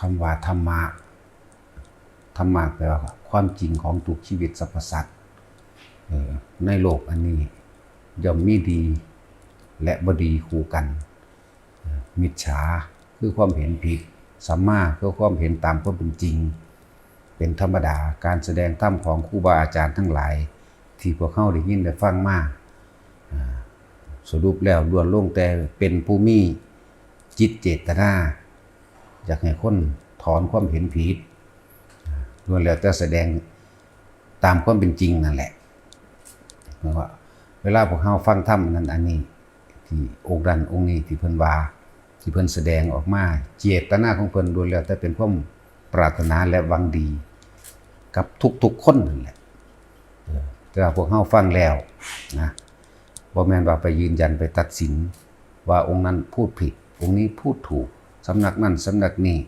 คำว่าธรรมะ ธรรมะแปลว่าความจริงของทุกชีวิตสรรพสัตว์ในโลกอันนี้ ย่อมมีดีและบดีคู่กัน มิจฉาคือความเห็นผิดสัมมาคือความเห็นตามความเป็นจริง เป็นธรรมดาการแสดงธรรมของครูบาอาจารย์ทั้งหลาย ที่พวกเขาได้ยินได้ฟังมาอ่าสรุปแล้วล้วนลงแต่เป็นผู้มีจิตเจตนา อยากให้คนถอนความเห็นผิดล้วนแล้วแต่แสดงตามความเป็นจริงนั่นแหละเพราะว่า เวลาพวกเขาฟังธรรมนั้นอันนี้ ที่องค์ดันองค์นี้ที่เพิ่นว่าที่เพิ่นแสดงออกมาเจตนาของเพิ่นล้วนแล้วแต่เป็นความปรารถนาและหวังดี กับทุกๆคนนั่นแหละแต่พวกเฮาฟังแล้วนะบ่แม่นว่าไปยืนยันไปตัดสิน ว่าองค์นั้นพูดผิด องค์นี้พูดถูก สำนักนั้นสำนักนี้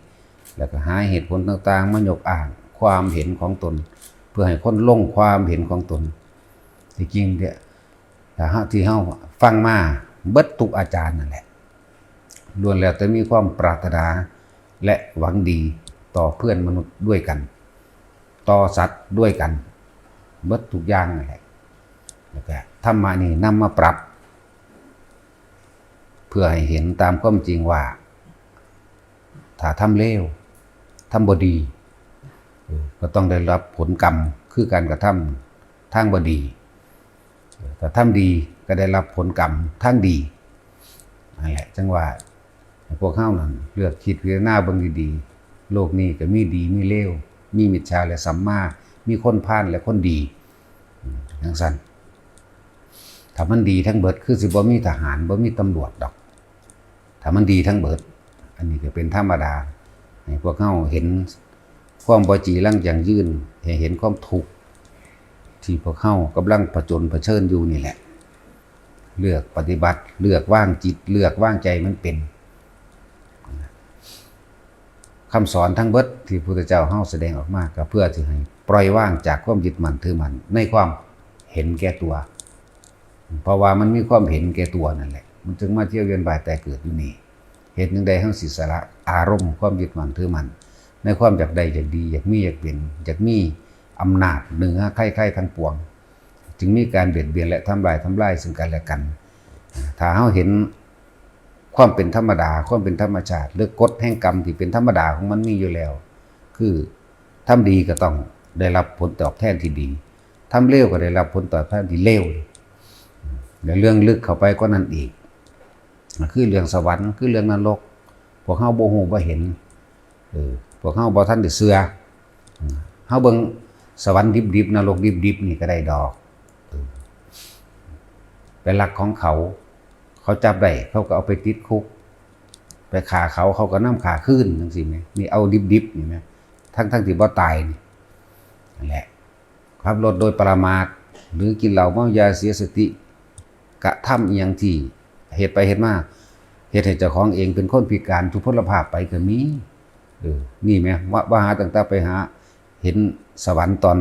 แล้วก็หาเหตุผลต่างๆ มาหยกอ้างความเห็นของตน เพื่อให้คนลงความเห็นของตนที่จริงเนี่ยถ้าที่เฮาฟังมาเบิดทุกอาจารย์นั่นแหละล้วนแล้วแต่มีความปรารถนาและหวังดีต่อเพื่อนมนุษย์ด้วยกัน ต่อสัตว์ด้วยกัน เบิดทุกอย่างนั่นแหละแล้วก็ธรรมะนี่นำมาปรับ เพื่อให้เห็นตามความจริงว่า ถ้าทำเลวทำบดี ก็ต้องได้รับผลกรรมคือการกระทำทางบดีแต่ทำดีก็ได้รับผลกรรมทางดีนั่นแหละจังหว่าให้พวกเข้านั่นเลือกคิดพิจารณาเบิ่งดีๆ โลกนี้ก็มีดีมีเลวมีมิจฉาและสัมมา มีคนพาลและคนดีอืมจังซั่นถ้ามันดีทั้งเบิดคือสิบ่มีทหารบ่มีตำรวจดอกถ้ามันดีทั้งเบิด อันนี้ก็เป็นธรรมดาให้พวกเข้าเห็นความบจีรังอย่างยืนให้เห็นความทุกข์ที่พวกเขากำลังประจนเผชิญอยู่นี่แหละ เลือกปฏิบัติ เลือกว่างจิต เลือกว่างใจมันเป็นคำสอนทั้งเบิดที่พระพุทธเจ้าเฮาแสดงออกมาก็เพื่อที่ให้ปล่อยว่างจากความยึดมั่นถือมั่นในความเห็นแก่ตัว เพราะว่ามันมีความเห็นแก่ตัวนั่นแหละ มันจึงมาเที่ยวเวียนว่ายแต่เกิดอยู่นี่ เหตุหนึ่งใดทั้งสิสละอารมณ์ความยึดมั่นถือมั่นในความอยากใดอยากดีอยากมีอยากเป็นอยากมีอำนาจเหนือใครๆทั้งปวง จึงมีการเบียดเบียนและทำลายทำลายซึ่งกันและกัน ถ้าเราเห็นความเป็นธรรมดาความเป็นธรรมชาติหรือกฎแห่งกรรมที่เป็นธรรมดาของมันมีอยู่แล้ว คือทำดีก็ต้องได้รับผลตอบแทนที่ดีทำเลวก็ได้รับผลตอบแทนที่เลวเดี๋ยวเรื่องลึกเข้าไปก็นั่นอีก คือเรื่องสวรรค์คือเรื่องนรกพวกเฮาบ่ฮู้บ่เห็นเออพวกเฮาบ่ทันได้เชื่อเฮาเบิ่งสวรรค์ดิบๆนรกดิบๆนี่ก็ได้ดอกเป็นหลักของเขา เขาจับได้เขาก็เอาไปติดคุก ไปขาเขาเขาก็นำขาขึ้นจังซี่แหมนี่เอาดิบๆนี่แหมทั้งๆที่บ่ตายนี่นั่นแหละขับรถโดยประมาทหรือกินเหล้าเมายาเสียสติ กระทำอย่างที่ เหตุไปเหตุมาเหตุให้เจ้าของเองเป็นคนพิการทุพพลภาพไปก็มีเออนี่ไหมว่าว่าหาต่างๆไปหา เห็นสวรรค์ตอน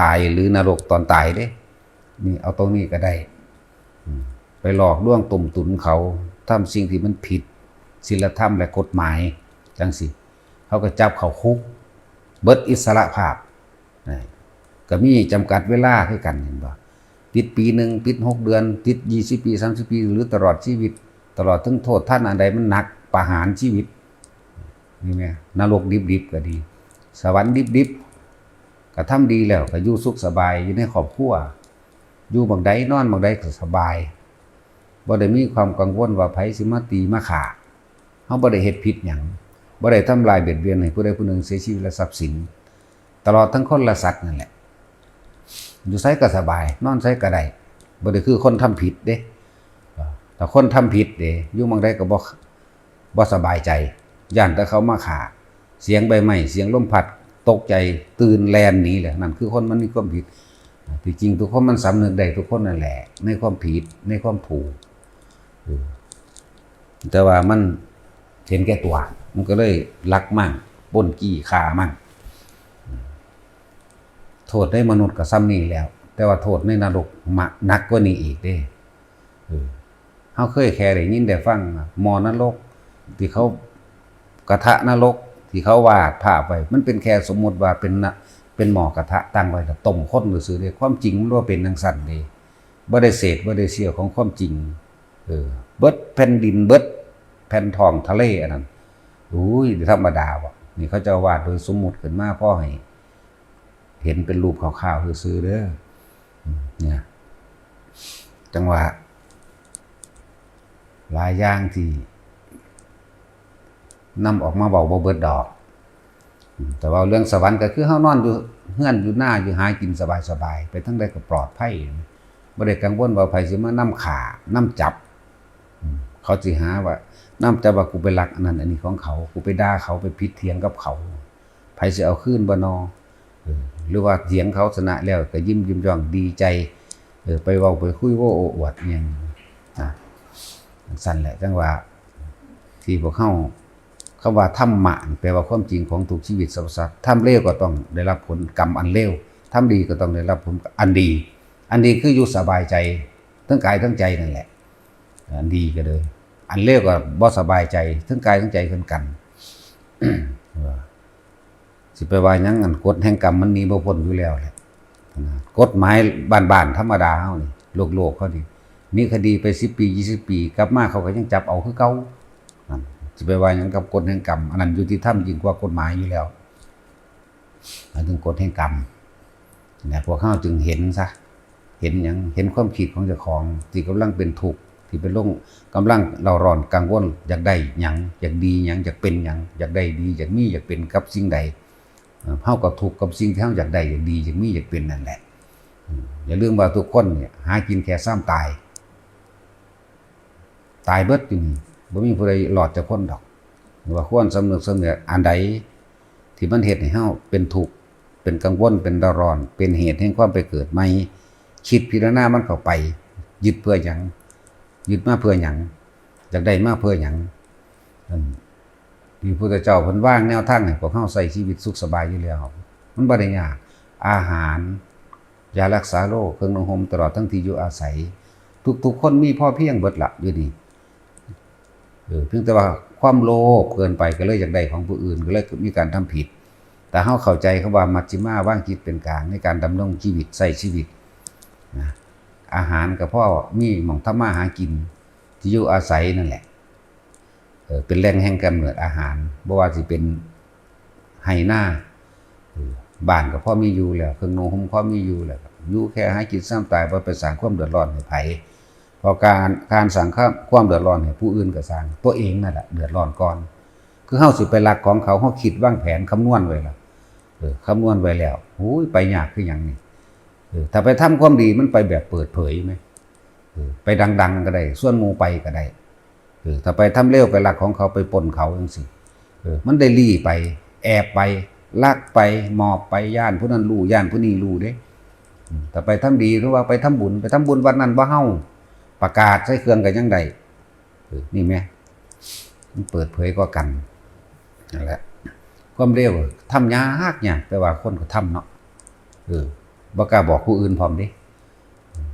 ตายหรือนรกตอนตายเด้นี่เอาตรงนี้ก็ได้ ไปหลอกล่วงตุ่มตุนเขาทำสิ่งที่มันผิดศีลธรรมและกฎหมายจังสิเขาก็จับเขาคุก เบิดอิสระภาพก็มีจำกัดเวลาให้กันเห็นบ่ ติดปีหนึ่งติดหกเดือน ติดยี่สิบปีสามสิบปี หรือตลอดชีวิต ตลอดถึงโทษท่านอันใดมันหนักประหารชีวิตนี่ไงนรกดิบๆก็ดี สวรรค์ดิบๆก็ทำดีแล้วก็อยู่สุขสบายอยู่ในครอบครัวอยู่บางใดนอนบางใดก็สบายบ่ได้มีความกังวลว่าไผสิมาตีมาขาเฮาบ่ได้เฮ็ดผิดหยังบ่ได้ทำลายเบียดเบียนให้ผู้ใดผู้หนึ่งเสียชีวิตและทรัพย์สิน ตลอดทั้งคนและสัตว์นั่นแหละ อยู่ไสก็สบาย นอนไสก็ได้บ่ได้คือคนทำผิดเด้แต่คนทำผิดเด้อยู่หมองใดก็บ่บ่สบายใจย่านแต่เขามาฆ่าเสียงใบไม้เสียงลมพัดตกใจตื่นแลนหนีแหละนั่นคือคนมันมีความผิดที่จริงทุกคนมันสำนึกได้ทุกคนนั่นแหละ ในความผิดในความถูกแต่ว่ามันเห็นแก่ตัว มันก็เลยลักมั่งป้นกี้ฆ่ามั่ง โทษในมนุษย์ก็ซ้ำนี่แล้ว แต่ว่าโทษในนรกมะหนักกว่านี้อีกเด้เออเฮาเคยแค่ได้ยินได้ฟังหมอนรก ที่เขากระทะนรก ที่เขาวาดภาพไว้มันเป็นแค่สมมุติว่าเป็นเป็นหมอกระทะตั้งไว้แล้วต้มข้นซื่อเด้ความจริงมันว่าเป็นจังซั่นเด้บ่ได้เศษบ่ได้เสี้ยวของความจริง เออ เบิดแผ่นดินเบิดแผ่นทองทะเลอันนั้นอุ้ยธรรมดาบ่นี่เขาจะวาดโดยสมมุติขึ้นมาพ่อให้ เห็นเป็นรูปคร่าวๆซื่อเด้อเนี่ยจังหวะหลายอย่างที่นำออกมาเบาบ่เบิดดอก แต่ว่าเรื่องสวรรค์ก็คือเฮานอนอยู่เฮือนอยู่หน้าอยู่หากินสบายๆไปทั้งใดก็ปลอดภัยบ่ได้กังวลว่าไผสิมานำขานํจับ เขาสิหาว่านํจับว่ากูไปลักอันนั้นอันนี้ของเขา กูไปด่าเขาไปผิดเถียงกับเขาไผสิเอาคืนบ่นอเออ หรือว่าเถียงเขาชนะแล้วก็ยิ้มยิ้มย่องดีใจเออไปเว้าไปคุยโว้โอวดอหยังนะสั่นแหละจังว่าที่พวกเข้าคำว่าธรรมะนี่แปลว่าความจริงของทุกชีวิตสรรพสัตว์ทำเลวก็ต้องได้รับผลกรรมอันเลวทำดีก็ต้องได้รับผลอันดี อันดีคืออยู่สบายใจ ทั้งกายทั้งใจนั่นแหละ อันดีก็เลย อันเลวก็บ่สบายใจ ทั้งกายทั้งใจคือกัน สิไปว่ายังอันกฎแห่งกรรมมันมีบ่พ้นอยู่แล้วแหละกฎหมายบ้านๆธรรมดาเฮานี่โลกโลกเขานี่มีคดีไป10ปี20ปี กลับมาเขาก็ยังจับเอาคือเก่าสิไปว่าหยังกับกฎแห่งกรรมอันนั้นยุติธรรมยิ่งกว่ากฎหมายอยู่แล้วอันถึงกฎแห่งกรรมนี่พวกเขาจึงเห็นซะเห็นหยังเห็นความคิดของเจ้าของที่กำลังเป็นทุกข์ที่เป็นโรคกำลังเราร้อนกังวลอยากได้หยังอยากดีหยังอยากเป็นหยังอยากได้ดีอยากมีอยากเป็นกับสิ่งใด เอ่อเฮาก็ทุกกับสิ่งที่เฮาอยากได้อยากดีอยากมีอยากเป็นนั่นแหละอืมอย่าลืมว่าทุกคนเนี่ยหากินแค่ซ้ำตาย ตายเบิดอยู่นี่บ่มีผู้ใดหลอดจากคนดอกหรอว่าควรสำนึกสำเนึกอันใดที่มันเฮ็ดให้เฮาเป็นทุกข์เป็นกังวลเป็นดร้อน เป็นเหตุแห่งความไปเกิดใหม่คิดพิจารณามันเข้าไป ยึดเพื่อหยังยึดมาเพื่อหยังอยากได้มาเพื่อหยัง ที่พุทธเจ้าเพิ่นว่างแนวทางให้พวกเฮาใช้ชีวิตสุขสบายอยู่แล้วมันบ่ได้ยากอาหารยารักษาโรคเครื่องนุ่งห่มตลอดทั้งที่อยู่อาศัย ทุกๆคนมีพ่อเพียงเบิดละอยู่นี่เออเพียงแต่ว่าความโลภเกินไปก็เลยอยากได้ของผู้อื่นก็เลยมีการทำผิด แต่เฮาเข้าใจคำว่ามัชฌิมาว่างจิตเป็นกลางในการดำรงชีวิตใช้ชีวิตนะอาหารก็เพราะมีหม่องทำมาหากินที่อยู่อาศัยนั่นแหละ เป็นแหล่งแห่งกำเนิดอาหารบ่ว่าสิเป็นไหหน้าบ้านก็พอมีอยู่แล้วเครื่องนงห่มพอมีอยู่แล้วอยู่แค่ใหากินซ้ำตายบ่ไปสร้างความเดือดร้อนให้ไผพอการการสร้างความเดือดร้อนให้ผู้อื่นก็สร้างตัวเองนั่นแหละเดือดร้อนก่อน คือเฮาสิไปลักของเขาเฮาคิดวางแผนคำนวณไว้แล้วเออคำนวณไว้แล้วโอ้ยไปยากคือหยังนี่เออถ้าไปทำความดีมันไปแบบเปิดเผยไหมเออไปดัง ๆ ก็ได้ ส่วนหมู่ไปก็ได้ ถ้าไปทำเร็วไปลักของเขาไปปนเขาจังซี่เออมันได้ลี่ไป แอบไปลักไปหมอบไปย่านผู้นั้นรู้ย่านผู้นี้รู้เด้อืมถ้าไปทำดีหรือว่าไปทำบุญ ไปทำบุญวันนั้นบ่าเฮาประกาศใส่เครื่องกันยังไดนี่แหมมันเปิดเผยก็กันนั่นแหละความเร็วทำยากยากแต่ว่าคนก็ทำเนาะเออบ่กล้าบอกผู้อื่นพร้อมดิ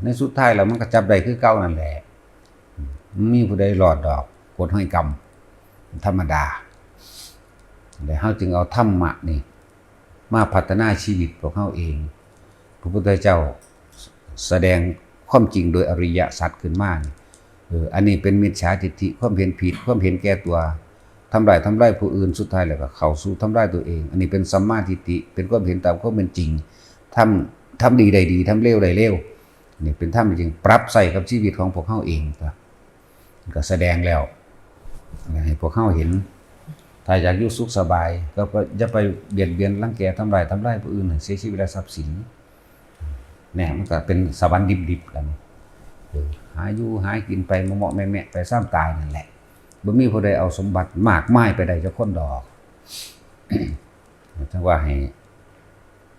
ในสุดท้ายแล้วมันก็จับได้คือเก่านั่นแหละ มีผู้ใดรอดดอกกดห้อยกรรมธรรมดาแต่เฮาจึงเอาธรรมะนี่ มาพัฒนาชีวิตของเฮาเอง พระพุทธเจ้าแสดงความจริงโดยอริยสัจขึ้นมานี่เอออันนี้เป็นมิจฉาทิฏฐิความเห็นผิด ความเห็นแก่ตัวทำลายทำลายผู้อื่นสุดท้ายแล้วก็เข้าสู่ทำลายตัวเอง อันนี้เป็นสัมมาทิฏฐิเป็นความเห็นตามความเป็นจริงทำทำดีได้ดีทำเลวได้เลวนี่เป็นธรรมจริงปรับใส่กับชีวิตของพวกเฮาเองครับ ก็แสดงแล้วให้พวกเข้าเห็น ถ้าอยากอยู่สุขสบาย ก็อย่าไปเบียดเบียนรังแกทำลายทำลายผู้อื่นเสียชีวิตและทรัพย์สินเนี่ยมันก็เป็นสวรรค์ดิบๆกันหาอยู่หากินไปเหมาะๆแม่ๆไปซ้ำตายนั่นแหละบ่มีผู้ใดเอาสมบัติมากมายไปได้จะค้นดอกจังว่าให้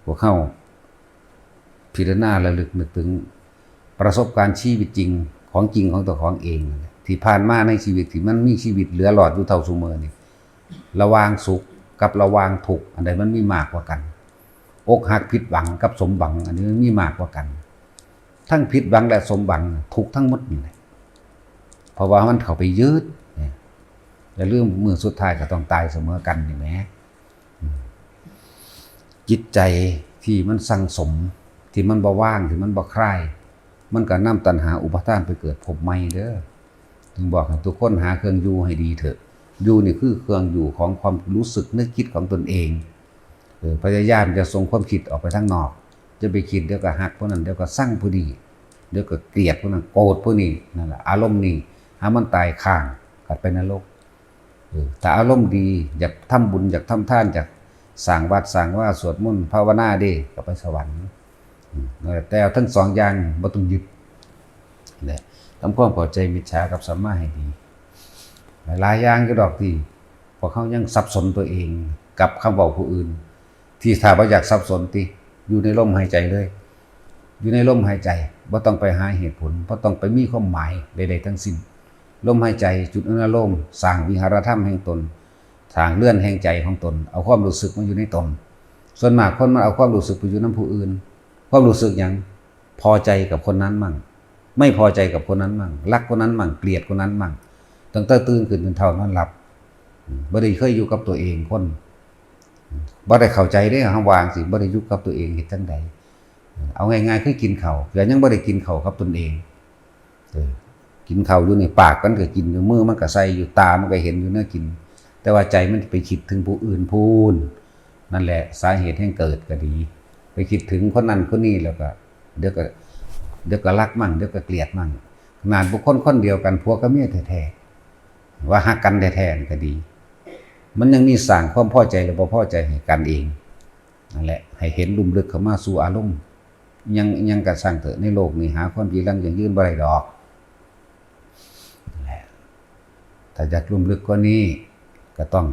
พวกเขาพิจารณาระลึกนึกถึงประสบการณ์ชีวิตจริงของจริงของตัวของเองนั่นแหละ ที่ผ่านมาในชีวิตที่มันมีชีวิตเหลือหลอดอยู่เท่าซุเมอนี่ระวางสุขกับระวางทุกอันใดมันมีมากกว่ากัน อกหักผิดหวังกับสมหวัง อันนี้มันมีมากกว่ากัน ทั้งผิดหวังและสมหวังทุกทั้งหมดนี่แหละเพราะว่ามันเข้าไปยืดเนี่ยอย่าลืมมือสุดท้ายก็ต้องตายเสมอกันนี่แหมจิตใจที่มันสังสม ที่มันบ่ว่างที่มันบ่คลาย มันก็นำตัณหาอุปทานไปเกิดภพใหม่เด้อ ถึงบอกให้ทุกคนหาเครื่องอยู่ให้ดีเถอะอยู่นี่คือเครื่องอยู่ของความรู้สึกนึกคิดของตนเองเออพยายามจะส่งความคิดออกไปทางนอก จะไปคิดเดี๋ยวก็หักผู้นั้นเดี๋ยวก็สร้างผู้นี้เดี๋ยวก็เกลียดผู้นั้นโกรธผู้นี้นั่นแหละอารมณ์นี้หามันตายข้างกัดไปนรกเออถ้าอารมณ์ดีอยากทำบุญอยากทำทานอยากสร้างวัดสร้างว่าสวดมนต์ภาวนาด้ก็ไปสวรรค์แต่เอาทั้งสองอย่างบ่ต้องยึดเนะ ทำความเข้าใจมิจฉากับสัมมาให้ดี หลายอย่างก็ดอกที่พวกเขายังสับสนตัวเอง กับคำบอกผู้อื่น ที่ถ้าบ่อยากสับสนติอยู่ในลมหายใจเลย อยู่ในลมหายใจบ่ต้องไปหาเหตุผลบ่ต้องไปมีความหมายใดๆทั้งสิ้นลมหายใจจุดอนุโลมสร้างวิหารธรรมแห่งตนสร้างเลื่อนแห่งใจของตน เอาความรู้สึกมาอยู่ในตน ส่วนมากคนมันเอาความรู้สึกไปอยู่น้ำผู้อื่น ความรู้สึกหยังพอใจกับคนนั้นมั่ง ไม่พอใจกับคนนั้นมั่งรักคนนั้นมั่งเกลียดคนนั้นมั่งตั้งแต่ตื่นขึ้นจนเท่านอนหลับบ่ได้เคยอยู่กับตัวเองคนบ่ได้เข้าใจได้เฮาวางสิบ่ได้อยู่กับตัวเองเฮ็ดจังใดเอาง่ายๆคือกินข้าวแต่ยังบ่ได้กินข้าวกับตนเองกินข้าวอยู่ในปากมันก็กินอยู่มือมันก็ใส่อยู่ตามันก็เห็นอยู่เนื้อกิน แต่ว่าใจมันไปคิดถึงผู้อื่นพูนนั่นแหละสาเหตุแห่งเกิดก็ดี ไปคิดถึงคนนั้นคนนี้แล้วก็เดี๋ยวก็ เดี๋ยวก็รักมั่งเดี๋ยวก็เกลียดมั่งขนาดบุคคลคนเดียวกันพวกก็เมียแท้ๆว่าหักกันแท้ๆก็ดี มันยังมีสั่งความพอใจหรือบ่พอใจให้กันเองนั่นแหละให้เห็นลุมลึกเข้ามาสู่อารมณ์ยังยังกระสั่งเถอะในโลกนี้หาความจริงลังอย่างยืนบ่ได้ดอกนั่นแหละถ้าอยากลุมลึกกว่านี้ก็ต้อง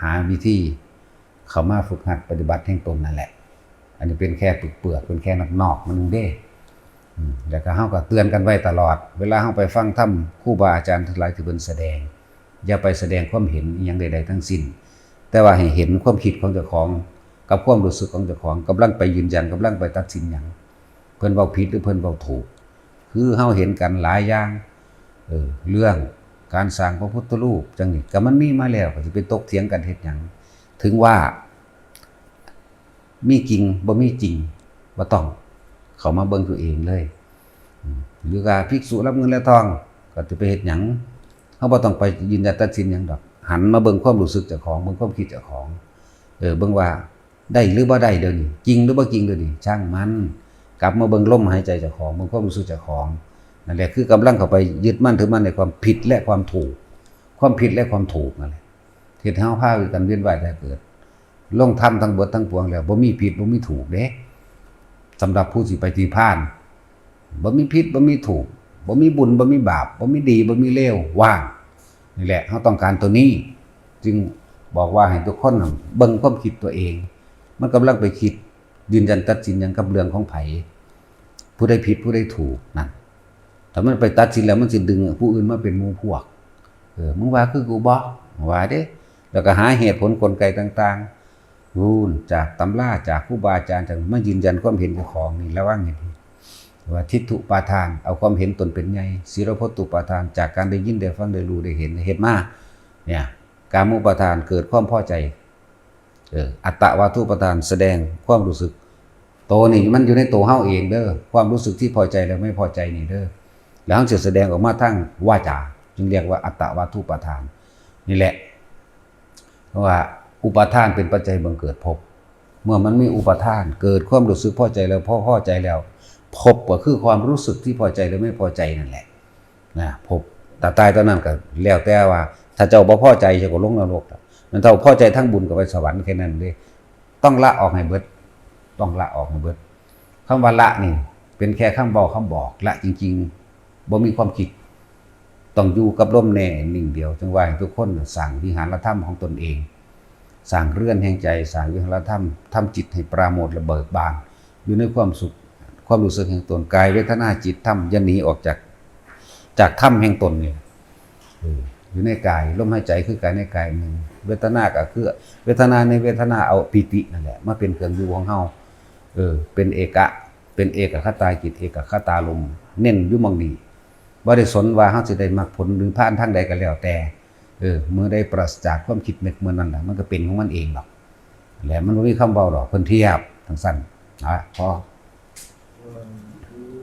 หาวิธีเข้ามาฝึกหัดปฏิบัติแห่งตนนั่นแหละ อันนี้เป็นแค่เปลือกเป็นแค่นอกๆมันนึงเด้ แล้วก็เฮาก็เตือนกันไว้ตลอด เวลาเฮาไปฟังธรรมครูบาอาจารย์ทั้งหลายที่เพิ่นแสดง อย่าไปแสดงความเห็นอยังใดๆทั้งสิ้น แต่ว่าให้เห็นความคิดของเจ้าของ กับความรู้สึกของเจ้าของกำลังไปยืนยันกำลังไปตัดสินหยังเพิ่นเว้าผิดหรือเพิ่นเว้าถูก คือเฮาเห็นกันหลายอย่างเออเรื่องการสร้างพระพุทธรูปจังนี้ก็มันมีมาแล้วก็สิไปตกเถียงกันเฮ็ดหยังถึงว่ามีจริงบ่มีจริงบ่ต้อง เขามาเบิ่งตัวเองเลยหรือว่าภิกษุรับเงินและทอง ก็จะไปเฮ็ดหยังเขาบ่ต้องไปยืนยันตัดสินหยังดอก หันมาเบิ่งความรู้สึกเจ้าของเบิ่งความคิดเจ้าของ เออเบิ่งว่าได้หรือบ่ได้เดี๋ยวนี้จริงหรือบ่จริงเดี๋ยวนี้ช่างมัน กลับมาเบิ่งลมหายใจเจ้าของเบิ่งความรู้สึกเจ้าของนั่นแหละคือกำลังเข้าไปยึดมั่นถือมั่นในความผิดและความถูก ความผิดและความถูกนั่นแหละที่เฮาพากันเวียนว่ายแต่เกิดลงทำทั้งบิดทั้งปวงแล้วบ่มีผิดบ่มีถูกเด้ สำหรับผู้สิไปที่พานบ่มีพิษบ่มีถูกบ่มีบุญบ่มีบาปบ่มีดีบ่มีเลวว่างนี่แหละเขาต้องการตัวนี้ จึงบอกว่าให้ทุกคนเบิ่งความคิดตัวเอง มันกำลังไปคิดยืนยันตัดสินหยังกับเรื่องของไผผู้ใดผิดผู้ใดถูกนั่นถ้ามันไปตัดสินแล้วมันสิดึงผู้อื่นมาเป็นมูพวก เออมึงว่าคือกูบ่ว่าเด้ แล้วก็หาเหตุผลกลไกต่าง ๆ รูนจากตำราจากครูบาอาจารย์จากมายืนยันความเห็นเจ้าของนี่ระวังให้ดีว่าทิฏฐุปาทาน เอาความเห็นตนเป็นไงศีลพตุปาทาน จากการได้ยินได้ฟังได้รู้ได้เห็นเห็นมาเนี่ยการมุปาทานเกิดความพอใจเอออัตตวาทุปาทานแสดงความรู้สึก โตนี่มันอยู่ในตัวเฮาเองเด้อความรู้สึกที่พอใจและไม่พอใจนี่เด้อแล้วจะแสดงออกมาทั้งวาจาจึงเรียกว่าอัตตวาทุปาทาน นี่แหละเพราะว่า อุปทานเป็นปัจจัยบังเกิดภพเมื่อมันมีอุปทานเกิดความรู้สึกพอใจแล้วพอพอใจแล้วภพก็คือความรู้สึกที่พอใจหรือไม่พอใจนั่นแหละนะพแต่ตายตอนนั้นก็แล้วแต่ว่า ถ้าเจ้าบ่พอใจจะก็ลงนรกแล้วมันเท่าพอใจทั้งบุญกับไปสวรรค์แค่นั้นเลยต้องละออกให้เบิด ต้องละออกให้เบิดคำว่าละนี่ เป็นแค่คำบอกคำบอกละจริงๆบ่มีความคิดต้องอยู่กับร่มแน่นิ่งเดียวจึงว่าทุกคนสั่งวิหารธรรมของตนเอง สั่งเรื่อนแห่งใจสั่งวิหารธรรมทำจิตให้ปราโมทระเบิดบาน อยู่ในความสุขความรู้สึกแห่งตนกายเวทนาจิตธรรมยันหนีออกจากจากธรรมแห่งตนเนี่ยอยู่ในกายลมหายใจคือกายในกายหนึ่งเวทนาก็คือ เวทนาในเวทนาเอาปิตินั่นแหละมาเป็นเครื่องอยู่ของเฮาเออเป็นเอกะ เป็นเอกคตาจิตเอกคตาลมเน้นอยู่มองนี้บ่ได้สนว่าเฮาสิได้มรรคผลหรือผ่านทางใดก็แล้วแต่ เออเมื่อได้ปราศจากความคิดเม็ดเมื่อนั้นแหละมันก็เป็นของมันเองหรอกแล้วมันไม่มีคำเบาหรอกเพิ่นเทียบทั้งสั้นนะพอ